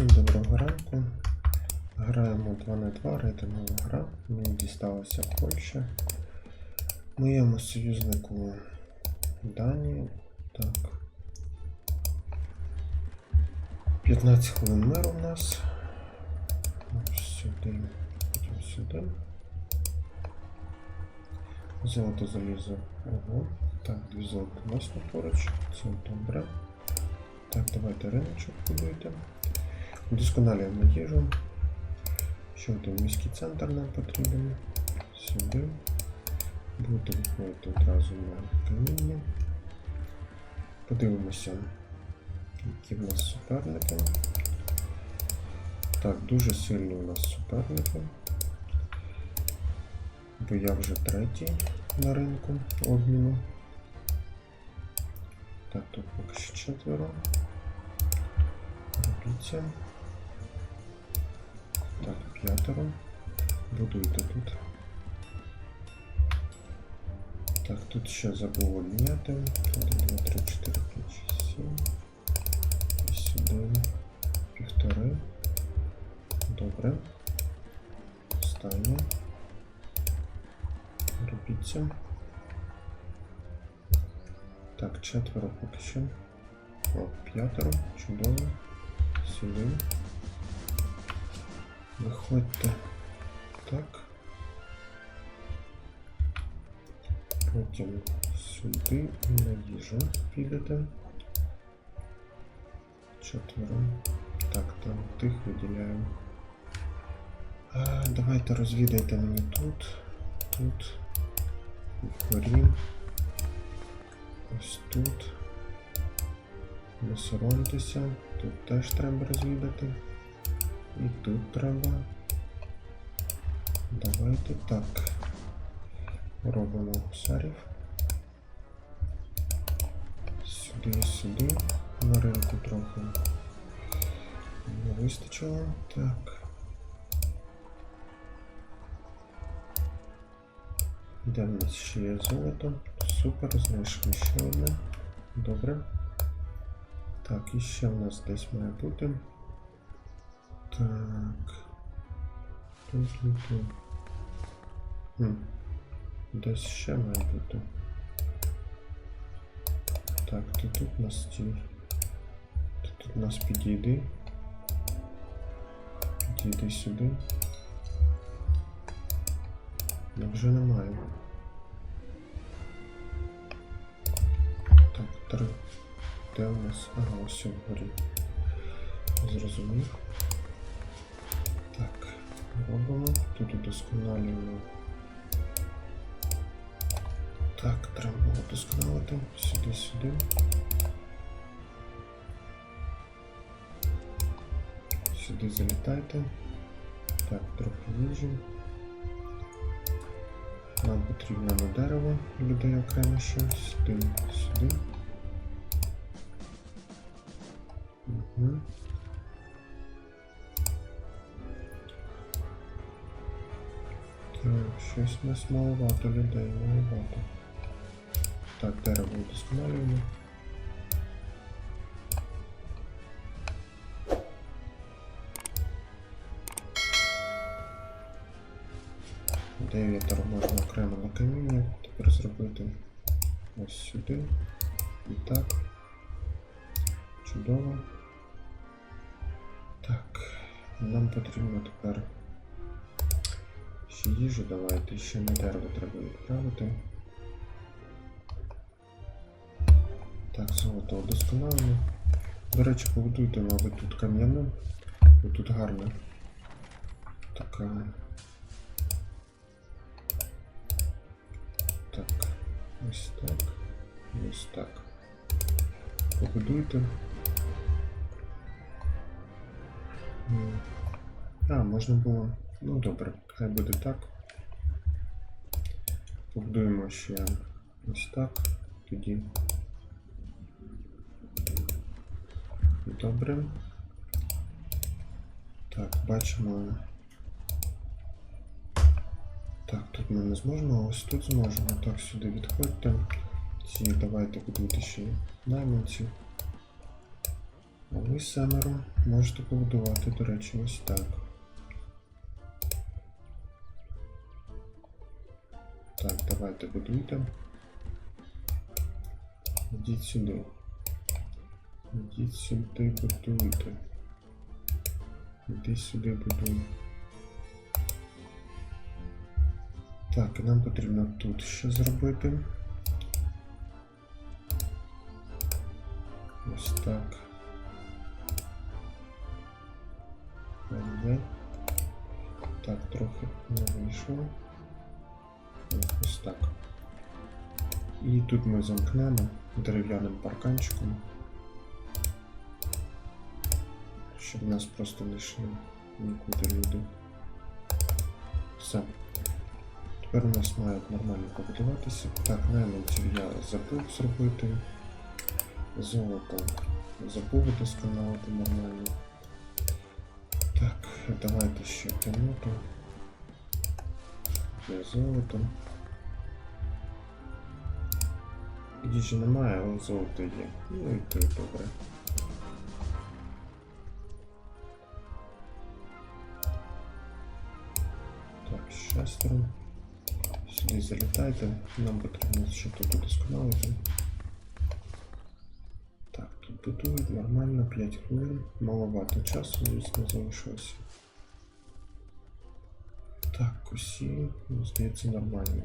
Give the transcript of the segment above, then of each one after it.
Всім доброго ранку. Граємо 2 на 2 рейтингова гра. Мені дісталася Польща. Моєму союзнику Данії. Так. 15 хвилин миру у нас. Ось Сюди. Потім сюди. Золото залізо. Ого. Так, дві золота власне поруч. Це добре. Так, давайте риночок будуйте. Удосконалюємо їжу. Що там? Міський центр нам потрібен. Сюди. Будете виходити одразу на каміння. Подивимося, які в нас суперники. Так, дуже сильні у нас суперники. Бо я вже третій на ринку обміну. Так, тут поки що четверо. Робіться. Так, п'ятеро. Будуйте тут. Так, тут ще забув обміняти. 1, 2, 3, 4, 5, 6, 7. І сюди. Півтори. Добре. Останнє. Робіться. Так, четверо поки що. О, п'ятеро, чудово. Сюди. Виходьте. Так. Потім сюди на їжу підете. Четверо. Так, там тих виділяємо. А, давайте розвідайте мені тут. Тут. Вгорі. Ось тут. Не соромтеся. Тут теж треба розвідати. І тут треба. Давайте так. Робимо гусарів. Сюди сюди. На ринку трохи не вистачило. Так. Де нас ще є золото? Супер, знайшли ще одне. Добре. Так, і ще в нас десь має бути. Так. Тут, тут. Хм. Десь ще має бути. Так, ти тут у нас стій. Ти тут нас підійди. Підійди сюди. Я вже немає. Так, три. Де у нас? Ага, ось вгорі. Зрозумів. Робимо. Тут удосконалюємо. Так, треба було удосконалити. Сюди, сюди. Залітайте. Так, трохи їжі. Нам потрібно на дерево людей окремо ще. Сюди, сюди. Угу. Так, щось у нас маловато людей, маловато. Так, дерево удосконалюємо. Дев'ятеро можна окремо на каміння. Тепер зробити ось сюди. І так. Чудово. Так, нам потрібно тепер ще їжу давайте, ще на дерево треба відправити. Так, золото удосконалено. До речі, побудуйте, мабуть, тут кам'яну. Бо тут гарна така. Так, ось так. Ось так. Побудуйте. А, можна було. Ну добре, хай буде так. Побудуємо ще ось так. Тоді. Добре. Так, бачимо. Так, тут ми не зможемо, а ось тут зможемо. Так, сюди відходьте. Ці давайте будуйте ще найманці. А ви семеро можете побудувати, до речі, ось так. Так, давайте будуйте. Ідіть сюди. Ідіть сюди, будуйте. Іди сюди будуй. Так, і нам потрібно тут що зробити. Ось так. Так, трохи не вийшло. Ось так. І тут ми замкнемо дерев'яним парканчиком. Щоб нас просто не йшли нікуди люди. Все. Тепер у нас мають нормально побудуватися. Так, найманців я забув зробити. Золото забув удосконалити нормально. Так, давайте ще тянуту. Є золото. Їжі немає, але золото є. Ну і то і добре. Так, шестеро. Сюди залітайте. Нам потрібно ще тут удосконалити. Так, тут будують нормально 5 хвилин. Маловато часу, звісно, залишилося. Так, усі, ну, здається, нормально.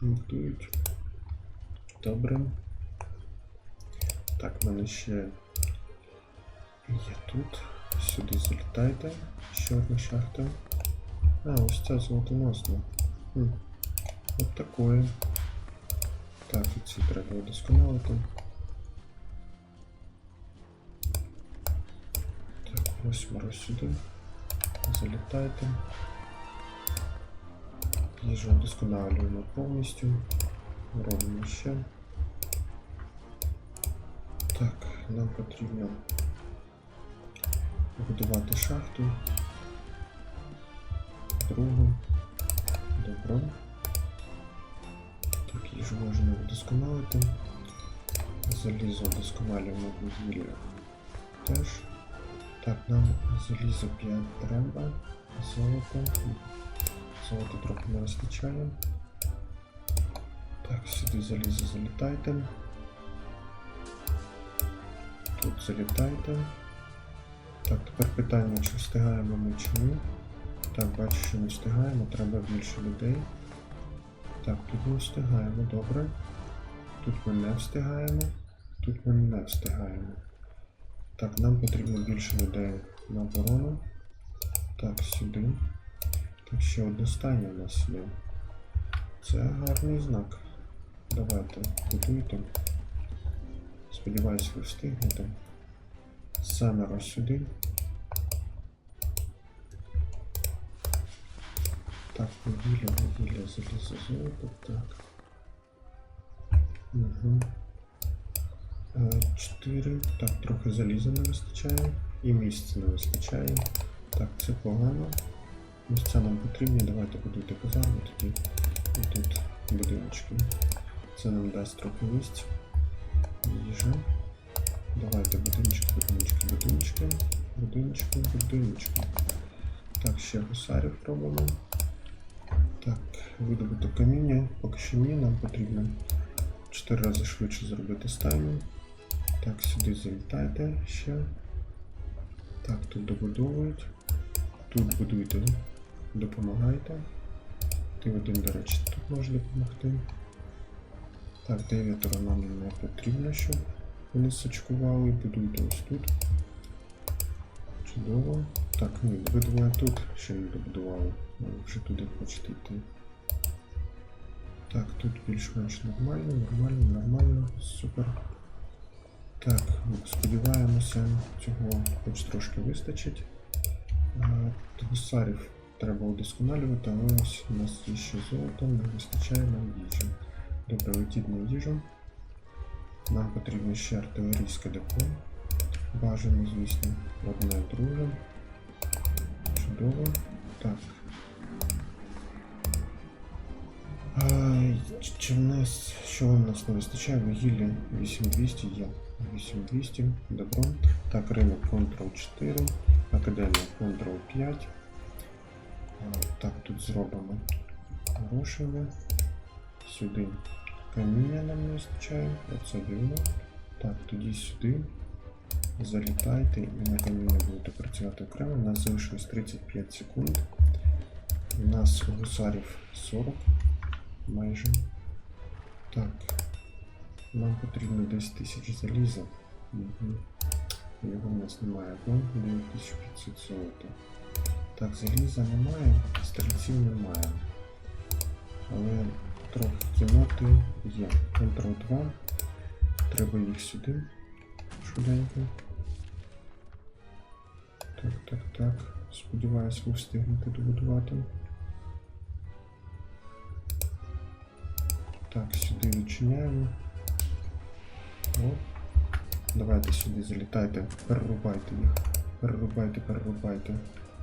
Будують. Добре. Так, в мене ще є тут. Сюди залітайте. Ще одна шахта. А, ось ця золотоносна. Хм. От такої. Так, і ці треба удосконалити. Так, восьмеро сюди. Залітайте. Їжу удосконалюємо повністю. Робимо ще. Так, нам потрібно будувати шахту. Другу. Добре. Так, їжу можна вдосконалити. Залізо вдосконалюємо вугілля теж. Так, нам залізо 5 треба. Золото. Золота трохи не вистачає. Так, сюди залізо залітайте. Тут залітайте. Так, тепер питання, чи встигаємо ми чи ні. Так, бачу, що не встигаємо, треба більше людей. Так, тут ми встигаємо, добре. Тут ми не встигаємо. Тут ми не встигаємо. Так, нам потрібно більше людей на оборону. Так, сюди. Так, ще одне у нас є. Це гарний знак. Давайте, будуйте. Сподіваюсь, ви встигнете. Семеро сюди. Так, вугілля, вугілля, залізо, золото, так. Угу. Чотири. Так, трохи заліза не вистачає. І місця не вистачає. Так, це погано. Місця нам потрібні, давайте будуйте казарму тоді. І тут будиночки. Це нам дасть трохи місць. Їжа. Давайте будиночки, будиночки, будиночки. Будиночки, будиночки. Так, ще гусарів пробуємо. Так, видобуток каміння. Поки що ні, нам потрібно 4 рази швидше зробити стайню. Так, сюди залітайте ще. Так, тут добудовують. Тут будуйте, допомагайте. Ти один, до речі, тут може допомогти. Так, дев'ятеро нам не потрібно, щоб вони сачкували. Будуйте ось тут. Чудово. Так, ні, ви двоє тут ще не добудували. Ви вже туди хочете йти. Так, тут більш-менш нормально, нормально, нормально, супер. Так, сподіваємося, цього хоч трошки вистачить. А, Гусарів треба удосконалювати, але ось у нас є ще золото, не вистачає нам їжі. Добре, летіть на їжу. Нам потрібно ще артилерійське депо. Бажано, звісно, одне друге. Чудово. Так. А, Чи в нас що в нас не вистачає? Вугілля 8200 є. 8200, добро. Так, ринок Ctrl-4, Академія Ctrl-5. А, Так, тут зробимо грошеве. Сюди каміння нам не вистачає. Оце вільно. Так, тоді сюди. Залітайте і на каміння будете працювати окремо. У нас залишилось 35 секунд. У нас гусарів 40 майже. Так. Нам потрібно 10 тисяч заліза. Угу. Його в нас немає. Одно 9500 золота. Так, заліза немає, стрільців немає. Але трохи кіноти є. Ctrl 2. Треба їх сюди. Швиденько. Так, так, так. Сподіваюсь, ви встигнете добудувати. Так, сюди відчиняємо. О. Давайте сюди залітайте. Перерубайте їх. Перерубайте, перерубайте.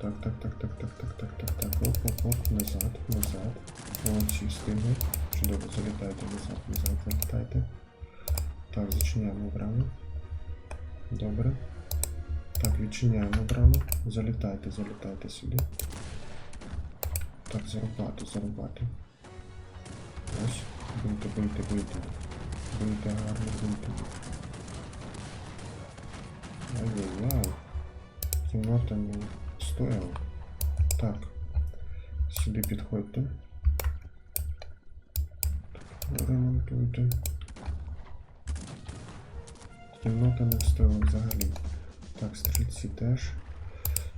Так, так, так, так, так, так, так, так, так. Оп, оп, оп, назад, назад. Молодці, встигли. Чудово, залітайте назад, назад, залітайте. Так, зачиняємо браму. Добре. Так, відчиняємо браму. Залітайте, залітайте сюди. Так, зарубати, зарубати. Ось. Бийте, бийте, бийте. Бийте гарно, бийте. Ай-яй-яй. Кімната не стояла. Так. Сюди підходьте. Ремонтуйте. Кімната не встояла взагалі. Так, стрільці теж.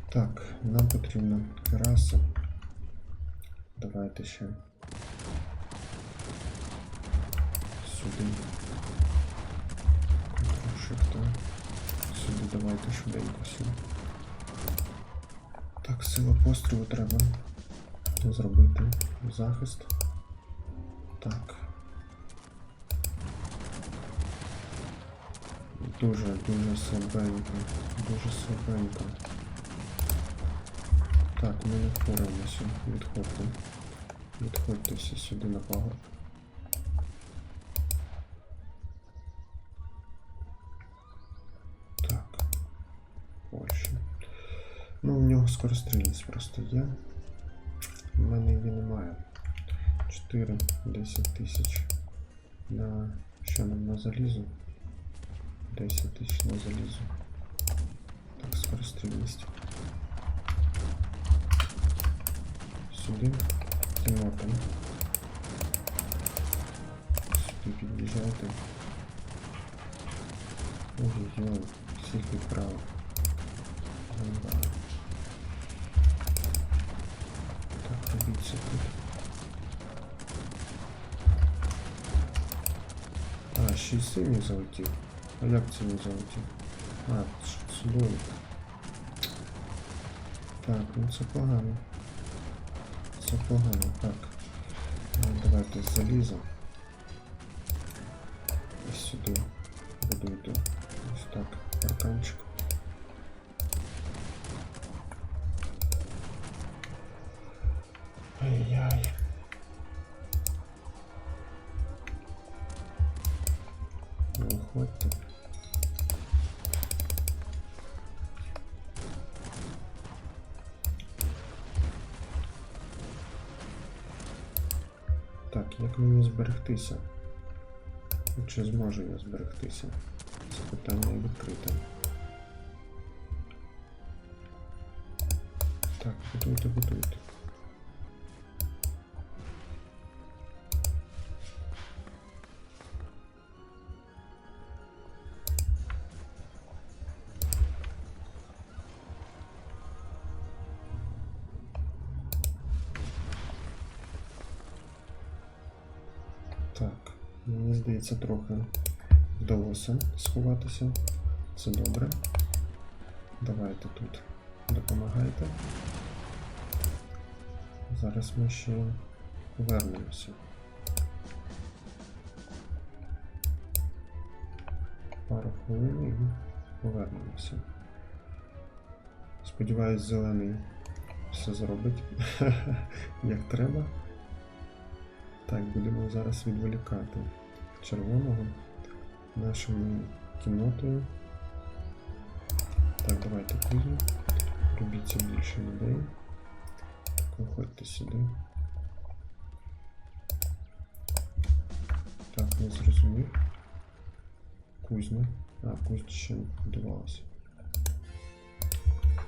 Так, нам потрібна кераса. Давайте ще. Сюди. Ctrl-Shift. Сюди давайте швиденько сюди. Так, сила пострілу треба зробити захист. Так. Дуже, дуже слабенько. Дуже слабенько. Так, ми не впораємося. Відходьте. Відходьте всі сюди на пагорб. Так. Польща. Ну, у нього скорострільність просто є. У мене її немає. 4, 10 тисяч на що нам на залізо? 10 тисяч на залізо. Так, скорострільність. Сюди. Кімната. Сюди під'їжджайте. Ой-ой-ой, всіх відправив. А, ще й синій залетів. А як це не залетів? А, ш- сюди. Так, ну це погано. Це погано, так. Ну, давайте залізо. І сюди будуйте. Ось так, парканчик. Виходьте. Так, як мені зберегтися? Чи зможу я зберегтися? Це питання відкрите. Так, будуйте, будуйте. Мені здається, трохи вдалося сховатися. Це добре. Давайте тут допомагайте. Зараз ми ще повернемося. Пару хвилин і повернемося. Сподіваюсь, зелений все зробить як треба. Так, будемо зараз відволікати червоного нашою кіннотою. Так, давайте кузню. Робіться більше людей. Виходьте сюди. Так, не зрозумів. Кузня. А, кузня ще не будувалася.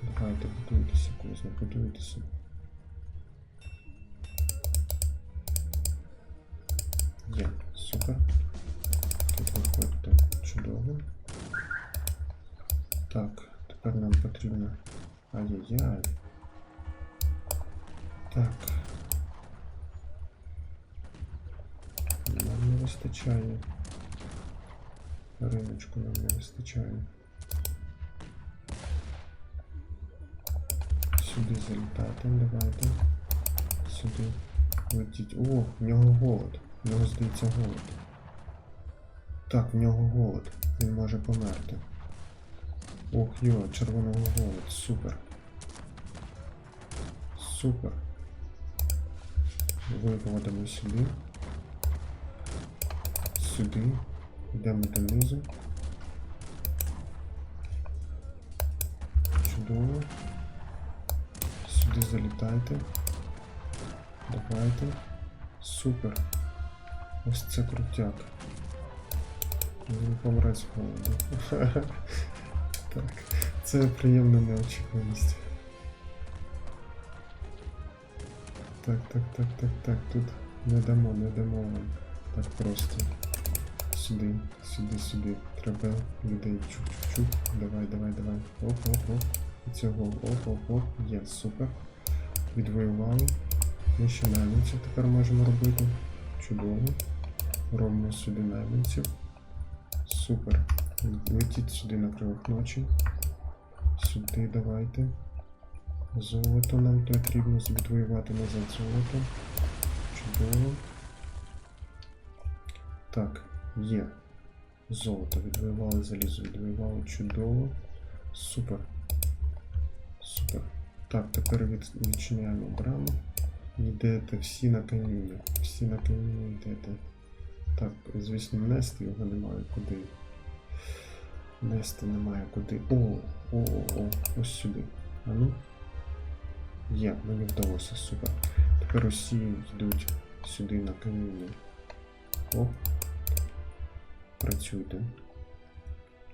Давайте будуйтеся, кузня, будуйтеся. Є, супер. Тут виходьте чудово. Так, тепер нам потрібно. Ай-яй-яй. Так. Нам не вистачає. Риночку нам не вистачає. Сюди залітати, давайте. Сюди. Летіть. О, в нього голод. В нього здається голод. Так, в нього голод. Він може померти. Ох, йо, червоного голод. Супер. Супер. Виводимо сюди. Сюди. Йдемо донизу. Чудово. Сюди залітайте. Давайте. Супер. Ось це крутяк. Він помре з голоду. Так. Це приємна неочікуваність. Так, так, так, так, так. Тут не дамо, не дамо вам. Так просто. Сюди, сюди, сюди. Треба людей чук-чук-чук. Давай, давай, давай. Оп, оп, оп. І цього оп, оп, оп. Є, супер. Відвоювали. Ми ще найманців тепер можемо робити. Чудово. Робимо сюди найманців. Супер. Летіть сюди на кривих ночі. Сюди давайте. Золото нам потрібно відвоювати назад золото. Чудово. Так, є. Золото відвоювали, залізо відвоювали. Чудово. Супер. Супер. Так, тепер від, відчиняємо браму. Йдете всі на каміння. Всі на каміння йдете. Так, звісно, нести його немає куди. Нести немає куди. О, о, о, о, ось сюди. А ну. Є, мені вдалося, супер. Тепер усі йдуть сюди на каміння. Оп. Працюйте.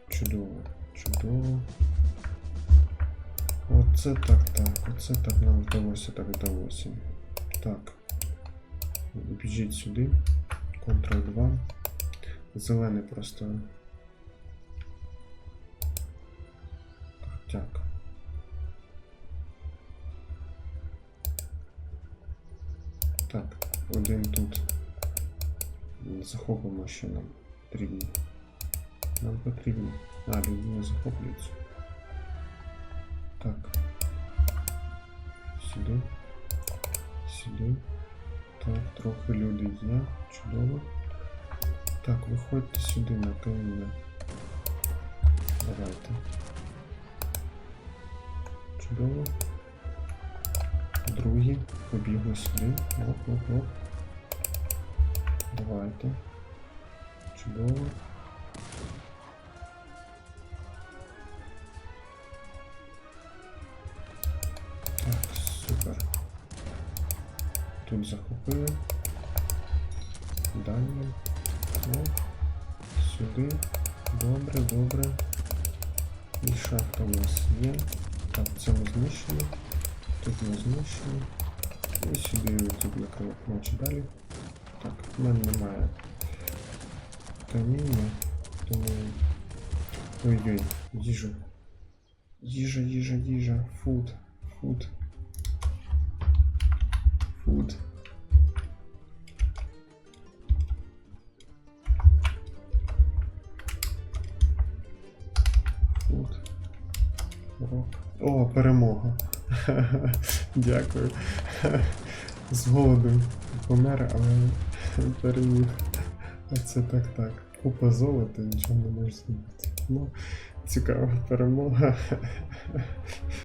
Чудово, чудово. Оце так, так, оце так нам вдалося, так вдалося. Так. Біжіть сюди. Ctrl 2. Зелений просто. Крутяк. Так, один тут. Захопимо, що нам потрібно. Нам потрібно. А, люди не захоплюються. Так. Сюди. Сюди. Так, трохи люди є. Чудово. Так, виходьте сюди на каміння. Давайте. Чудово. Другі побігли сюди. Оп, оп, оп. Давайте. Чудово. Каміння, тому. Ой-ой, їжа. Їжа, їжа, їжа. Фуд. Фуд. Фуд. Фуд. О, перемога. Дякую. З голоду помер, але переміг. Це так так. Купа золота, нічого не можеш зробити. Ну, цікава перемога.